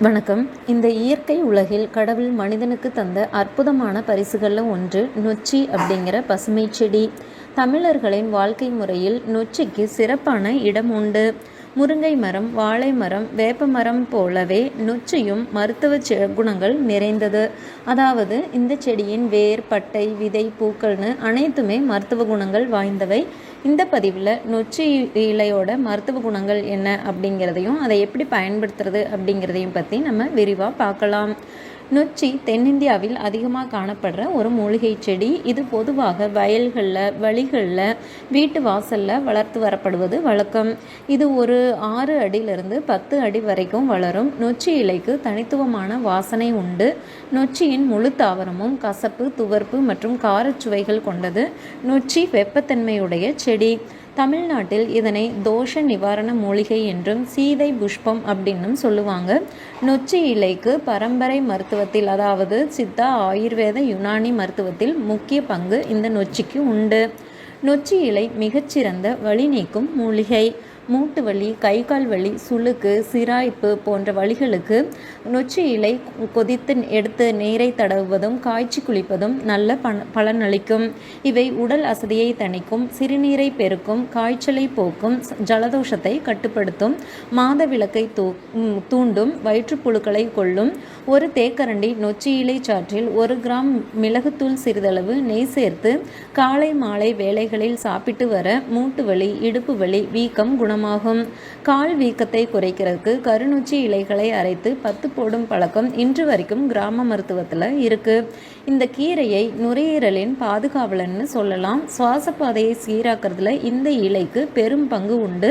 வணக்கம். இந்த இயற்கை உலகில் கடவுள் மனிதனுக்கு தந்த அற்புதமான பரிசுகளில் ஒன்று நொச்சி அப்படிங்கிற பசுமை செடி. தமிழர்களின் வாழ்க்கை முறையில் நொச்சிக்கு சிறப்பான இடம் உண்டு. முருங்கை மரம் வாழை மரம் வேப்ப மரம் போலவே நொச்சியும் மருத்துவ செ- குணங்கள் நிறைந்தது. அதாவது இந்த செடியின் வேர் பட்டை விதை பூக்கள்னு அனைத்துமே மருத்துவ குணங்கள் வாய்ந்தவை. இந்த பதிவில் நொச்சி இலையோட மருத்துவ குணங்கள் என்ன அப்படிங்கிறதையும் அதை எப்படி பயன்படுத்துறது அப்படிங்கிறதையும் பற்றி நம்ம விரிவாக பார்க்கலாம். நொச்சி தென்னிந்தியாவில் அதிகமாக காணப்படுற ஒரு மூலிகை செடி. இது பொதுவாக வயல்களில் வழிகளில் வீட்டு வாசலில் வளர்த்து வரப்படுவது வழக்கம். இது ஒரு ஆறு அடியிலிருந்து பத்து அடி வரைக்கும் வளரும். நொச்சி இலைக்கு தனித்துவமான வாசனை உண்டு. நொச்சியின் முழு தாவரமும் கசப்பு துவர்ப்பு மற்றும் காரச்சுவைகள் கொண்டது. நொச்சி வெப்பத்தன்மையுடைய செடி. தமிழ்நாட்டில் இதனை தோஷ நிவாரண மூலிகை என்றும் சீதை புஷ்பம் அப்படின்னும் சொல்லுவாங்க. நொச்சி இலைக்கு பரம்பரை மருத்துவத்தில் அதாவது சித்தா ஆயுர்வேத யுனானி மருத்துவத்தில் முக்கிய பங்கு இந்த நொச்சிக்கு உண்டு. நொச்சி இலை மிகச்சிறந்த வழி நீக்கும் மூலிகை. மூட்டு வலி கை கால் வலி சுளுக்கு சிராய்ப்பு போன்ற வலிகளுக்கு நொச்சி இலை கொதித்து எடுத்து நீரை தடவுவதும் காய்ச்சி குளிப்பதும் நல்ல பலனளிக்கும். இவை உடல் அசதியை தணிக்கும் சிறுநீரை பெருக்கும் காய்ச்சலை போக்கும் ஜலதோஷத்தை கட்டுப்படுத்தும் மாதவிலக்கை தூ தூண்டும் வயிற்றுப்புழுக்களை கொல்லும் ஒரு தேக்கரண்டி நொச்சி இலை சாற்றில் ஒரு கிராம் மிளகுத்தூள் சிறிதளவு நெய் சேர்த்து காலை மாலை வேளைகளில் சாப்பிட்டு வர மூட்டு வலி இடுப்பு வலி வீக்கம் குணம் குணமாகும் கால் வீக்கத்தை குறைக்கிறதுக்கு கருநொச்சி இலைகளை அரைத்து பத்து போடும் பழக்கம் இன்று வரைக்கும் கிராம மருத்துவத்தில் இருக்கு. இந்த கீரையை நுரையீரலின் பாதுகாவலன்னு சொல்லலாம். சுவாச பாதையை சீராக்கிறதுல இந்த இலைக்கு பெரும் பங்கு உண்டு.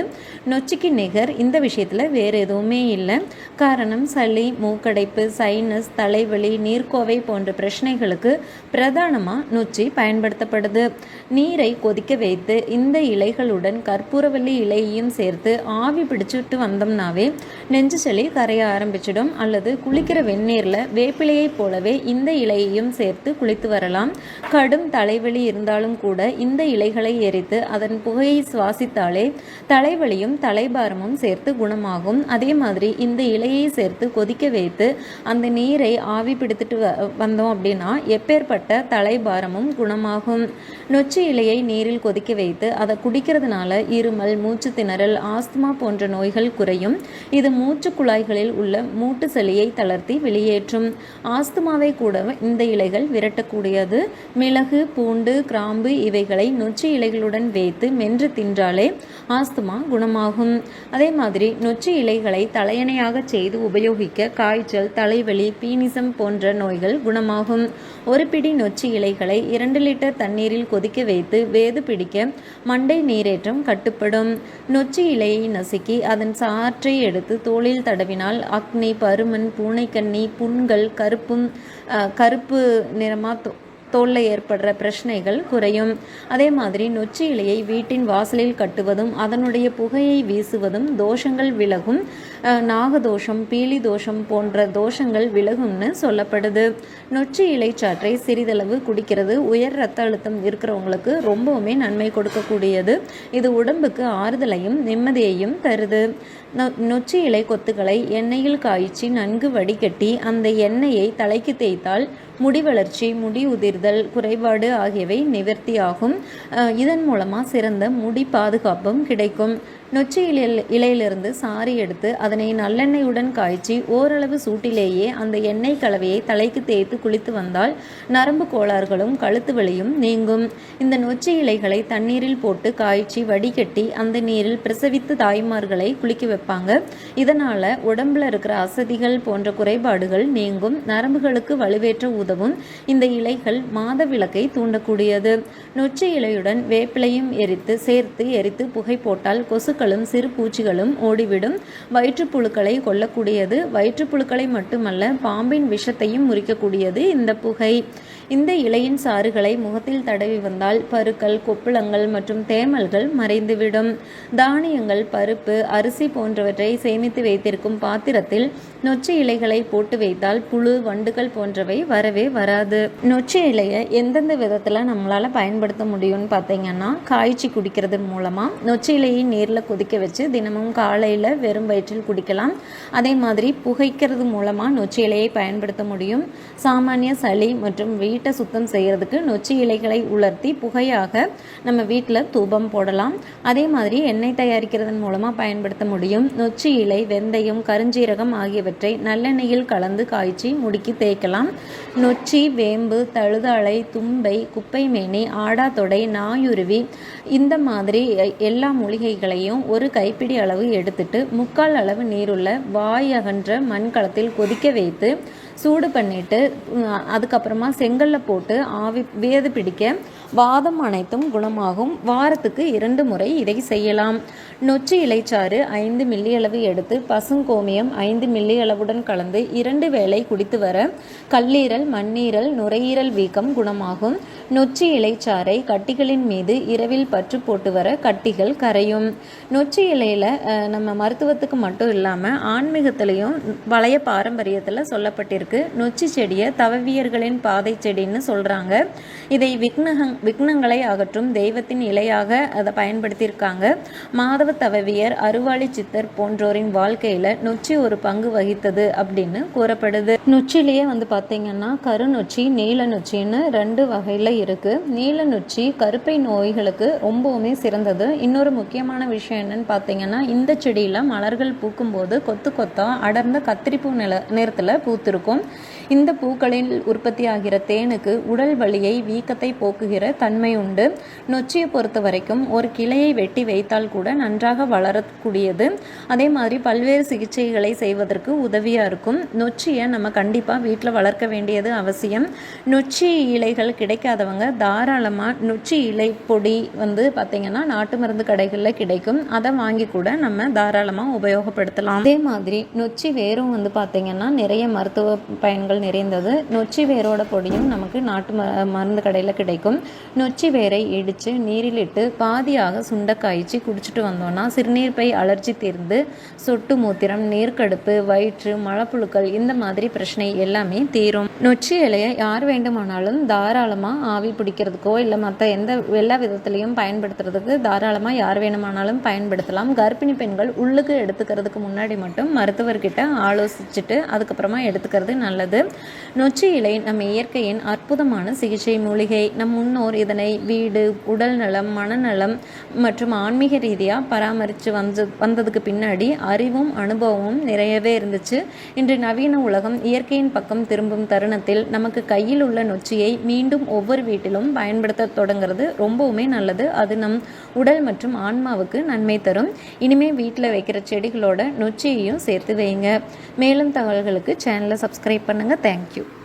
நொச்சிக்கு நிகர் இந்த விஷயத்தில் வேற எதுவுமே இல்லை. காரணம் சளி மூக்கடைப்பு சைனஸ் தலைவலி நீர்க்கோவை போன்ற பிரச்சனைகளுக்கு பிரதானமாக நொச்சி பயன்படுத்தப்படுது. நீரை கொதிக்க வைத்து இந்த இலைகளுடன் கற்பூரவல்லி இலையையும் சேர்த்து ஆவி பிடிச்சிட்டு வந்தோம்னாவே நெஞ்சு சளி கரைய ஆரம்பிச்சிடும். அல்லது குளிக்கிற வெந்நீரில் வேப்பிலையைப் போலவே இந்த இலையையும் சேர்த்து குளித்து வரலாம். கடும் தலைவலி இருந்தாலும் கூட இந்த இலைகளை எரித்து அதன் புகையை சுவாசித்தாலே தலைவலியும் தலைபாரமும் சேர்த்து குணமாகும். அதே மாதிரி இந்த இலையை சேர்த்து கொதிக்க வைத்து அந்த நீரை ஆவி பிடித்துட்டு வ- வந்தோம் அப்படின்னா எப்பேற்பட்ட தலைபாரமும் குணமாகும். நொச்சி இலையை நீரில் கொதிக்க வைத்து அதை குடிக்கிறதுனால இருமல் மூச்சு திணறல் ஆஸ்துமா போன்ற நோய்கள் குறையும். இது மூச்சு குழாய்களில் உள்ள மூட்டு சளியை தளர்த்தி வெளியேற்றும். ஆஸ்துமாவை கூட இந்த இலைகள் விரட்டக்கூடியது. மிளகு பூண்டு கிராம்பு இவைகளை நொச்சி இலைகளுடன் வைத்து மென்று தின்றாலே ஆஸ்துமா குணமாகும். அதே மாதிரி நொச்சி இலைகளை தலையணையாக செய்து உபயோகிக்க காய்ச்சல் தலைவலி பீனிசம் போன்ற நோய்கள் குணமாகும். ஒரு பிடி நொச்சி இலைகளை இரண்டு லிட்டர் தண்ணீரில் கொதிக்க வைத்து வேது பிடிக்க மண்டை நீரேற்றம் கட்டுப்படும். நொச்சி இலையை நசுக்கி அதன் சாற்றை எடுத்து தோளில் தடவினால் அக்னி பருமன் பூனைக்கண்ணி புண்கள் கருப்பும் கருப்பு நிறமாக தோலில் ஏற்படுற பிரச்சனைகள் குறையும். அதே மாதிரி நொச்சி இலையை வீட்டின் வாசலில் கட்டுவதும் அதனுடைய புகையை வீசுவதும் தோஷங்கள் விலகும். நாகதோஷம் பீலி தோஷம் போன்ற தோஷங்கள் விலகும்னு சொல்லப்படுது. நொச்சி இலை சாற்றை சிறிதளவு குடிக்கிறது. உயர் ரத்த அழுத்தம் இருக்கிறவங்களுக்கு ரொம்பவுமே நன்மை கொடுக்கக்கூடியது. இது உடம்புக்கு ஆறுதலையும் நிம்மதியையும் தருது. நொ- நொச்சி இலை கொத்துக்களை எண்ணெயில் காய்ச்சி நன்கு வடிகட்டி அந்த எண்ணெயை தலைக்கு தேய்த்தால் முடி வளர்ச்சி முடி உதிர் உதிர்தல் குறைபாடு ஆகியவை நிவர்த்தியாகும். இதன் மூலமாக சிறந்த முடி பாதுகாப்பும் கிடைக்கும். நொச்சி இலையில் இலையிலிருந்து சாரி எடுத்து அதனை நல்லெண்ணெயுடன் காய்ச்சி ஓரளவு சூட்டிலேயே அந்த எண்ணெய் கலவையை தலைக்கு தேய்த்து குளித்து வந்தால் நரம்பு கோளாறுகளும் கழுத்து வலியும் நீங்கும். இந்த நொச்சி இலைகளை தண்ணீரில் போட்டு காய்ச்சி வடிகட்டி அந்த நீரில் பிரசவித்த தாய்மார்களை குளிக்க வைப்பாங்க. இதனால உடம்புல இருக்கிற அசதிகள் போன்ற குறைபாடுகள் நீங்கும். நரம்புகளுக்கு வலுவேற்ற உதவும் இந்த இலைகள் மாத விளக்கை தூண்டக்கூடியது. நொச்சி இலையுடன் வேப்பிலையும் எரித்து சேர்த்து எரித்து புகை போட்டால் கொசு புழுக்களும் சிறு பூச்சிகளும் ஓடிவிடும். வயிற்றுப்புழுக்களை கொல்லக்கூடியது. வயிற்றுப்புழுக்களை மட்டுமல்ல பாம்பின் விஷத்தையும் முறிக்கக்கூடியது இந்த புகை. இந்த இலையின் சாறுகளை முகத்தில் தடவி வந்தால் பருக்கள் கொப்புளங்கள் மற்றும் தேமல்கள் மறைந்துவிடும். தானியங்கள் பருப்பு அரிசி போன்றவற்றை சேமித்து வைத்திருக்கும் பாத்திரத்தில் நொச்சி இலைகளை போட்டு வைத்தால் புழு வண்டுகள் போன்றவை வரவே வராது. நொச்சி இலையை எந்தெந்த விதத்தில் நம்மளால் பயன்படுத்த முடியும்னு பார்த்தீங்கன்னா காய்ச்சி குடிக்கிறது மூலமாக நொச்சி இலையை நேரில் கொதிக்க வச்சு தினமும் காலையில் வெறும் வயிற்றில் குடிக்கலாம். அதே மாதிரி புகைக்கிறது மூலமாக நொச்சி இலையை பயன்படுத்த முடியும். சாமானிய சளி மற்றும் வீட்டை சுத்தம் செய்கிறதுக்கு நொச்சி இலைகளை உலர்த்தி புகையாக நம்ம வீட்டில் தூபம் போடலாம். அதே மாதிரி எண்ணெய் தயாரிக்கிறதன் மூலமாக பயன்படுத்த முடியும். நொச்சி இலை வெந்தயம் கருஞ்சீரகம் ஆகியவற்றை நல்லெண்ணெயில் கலந்து காய்ச்சி முடுக்கி தேய்க்கலாம். நொச்சி வேம்பு தழுதாழை தும்பை குப்பைமேனி ஆடாத்தொடை நாயுருவி இந்த மாதிரி எல்லா மூலிகைகளையும் ஒரு கைப்பிடி அளவு எடுத்துட்டு முக்கால் அளவு நீருள்ள வாய் அகன்ற மண்கலத்தில் கொதிக்க வைத்து சூடு பண்ணிட்டு அதுக்கப்புறமா செங்கல்ல போட்டு ஆவி வேது பிடிக்க வாதம் அனைத்தும் குணமாகும். வாரத்துக்கு இரண்டு முறை இதை செய்யலாம். நொச்சி இலைச்சாறு ஐந்து மில்லி அளவு எடுத்து பசுங்கோமியம் ஐந்து மில்லி அளவுடன் கலந்து இரண்டு வேளை குடித்து வர கல்லீரல் மண்ணீரல் நுரையீரல் வீக்கம் குணமாகும். நொச்சி இலைச்சாறை கட்டிகளின் மீது இரவில் பற்று போட்டு வர கட்டிகள் கரையும். நொச்சி இலையில் நம்ம மருத்துவத்துக்கு மட்டும் இல்லாமல் ஆன்மீகத்திலையும் பழைய பாரம்பரியத்தில் சொல்லப்பட்டிருக்கு. நொச்சி செடியை தவவியர்களின் பாதை செடின்னு சொல்கிறாங்க இதை விக்னகங் விக்னங்களை அகற்றும் தெய்வத்தின் இலையாக அதை பயன்படுத்தியிருக்காங்க. மாதவ தவவியர் அருவாளி சித்தர் போன்றோரின் வாழ்க்கையில் நொச்சி ஒரு பங்கு வகித்தது அப்படின்னு கூறப்படுது. நொச்சிலேயே வந்து பார்த்தீங்கன்னா கருநொச்சி நீல நொச்சின்னு ரெண்டு வகையில் இருக்குது நீல நொச்சி கருப்பை நோய்களுக்கு ரொம்பவுமே சிறந்தது. இன்னொரு முக்கியமான விஷயம் என்னன்னு பார்த்தீங்கன்னா இந்த செடியில் மலர்கள் பூக்கும்போது கொத்து கொத்தா அடர்ந்த கத்திரிப்பூ நில நிறத்தில் பூத்திருக்கும். இந்த பூக்களில் உற்பத்தியாகிற தேனுக்கு உடல் வலியை வீக்கத்தை போக்குகிற தன்மை உண்டு. நொச்சியை பொறுத்த வரைக்கும் ஒரு கிளையை வெட்டி வைத்தால் கூட நன்றாக வளரக்கூடியது. அதே மாதிரி பல்வேறு சிகிச்சைகளை செய்வதற்கு உதவியாக இருக்கும். நொச்சியை நம்ம கண்டிப்பாக வீட்டில் வளர்க்க வேண்டியது அவசியம். நொச்சி இலைகள் கிடைக்காதவங்க தாராளமாக நொச்சி இலை பொடி வந்து பார்த்திங்கன்னா நாட்டு மருந்து கடைகளில் கிடைக்கும். அதை வாங்கி கூட நம்ம தாராளமாக உபயோகப்படுத்தலாம். அதே மாதிரி நொச்சி வேரும் வந்து பார்த்திங்கன்னா நிறைய மருத்துவ பயன்கள் நிறைந்தது. நொச்சி வேரோட பொடியும் நமக்கு நாட்டு ம மருந்து கடையில் கிடைக்கும். நொச்சி வேரை இடித்து நீரில் இட்டு பாதியாக சுண்டை காய்ச்சி குடிச்சிட்டு வந்தோம்னா சிறுநீர் பை அலர்ஜி தீர்ந்து சொட்டு மூத்திரம் நீர்க்கடுப்பு வயிற்று மழப்புழுக்கள் இந்த மாதிரி பிரச்சனை எல்லாமே தீரும். நொச்சி இலையை யார் வேண்டுமானாலும் தாராளமாக ஆவி பிடிக்கிறதுக்கோ இல்லை மற்ற எந்த எல்லா விதத்துலையும் பயன்படுத்துறதுக்கு தாராளமாக யார் வேணுமானாலும் பயன்படுத்தலாம். கர்ப்பிணி பெண்கள் உள்ளுக்கு எடுத்துக்கிறதுக்கு முன்னாடி மட்டும் மருத்துவர்கிட்ட ஆலோசிச்சுட்டு அதுக்கப்புறமா எடுத்துக்கிறது நல்லது. நொச்சி இலை நம்ம இயற்கையின் அற்புதமான சிகிச்சை மூலிகை. நம் முன்னோர் இதனை வீடு உடல் நலம் மனநலம் மற்றும் ஆன்மீக ரீதியாக பராமரித்து வந்து வந்ததுக்கு பின்னாடி அறிவும் அனுபவமும் நிறையவே இருந்துச்சு. இன்று நவீன உலகம் இயற்கையின் பக்கம் திரும்பும் தருணத்தில் நமக்கு கையில் உள்ள நொச்சியை மீண்டும் ஒவ்வொரு வீட்டிலும் பயன்படுத்த தொடங்குறது ரொம்பவுமே நல்லது. அது நம் உடல் மற்றும் ஆன்மாவுக்கு நன்மை தரும். இனிமே வீட்டில் வைக்கிற செடிகளோட நொச்சியையும் சேர்த்து வைங்க. மேலும் தகவல்களுக்கு சேனலை சப்ஸ்கிரைப் பண்ணுங்கள் thank you.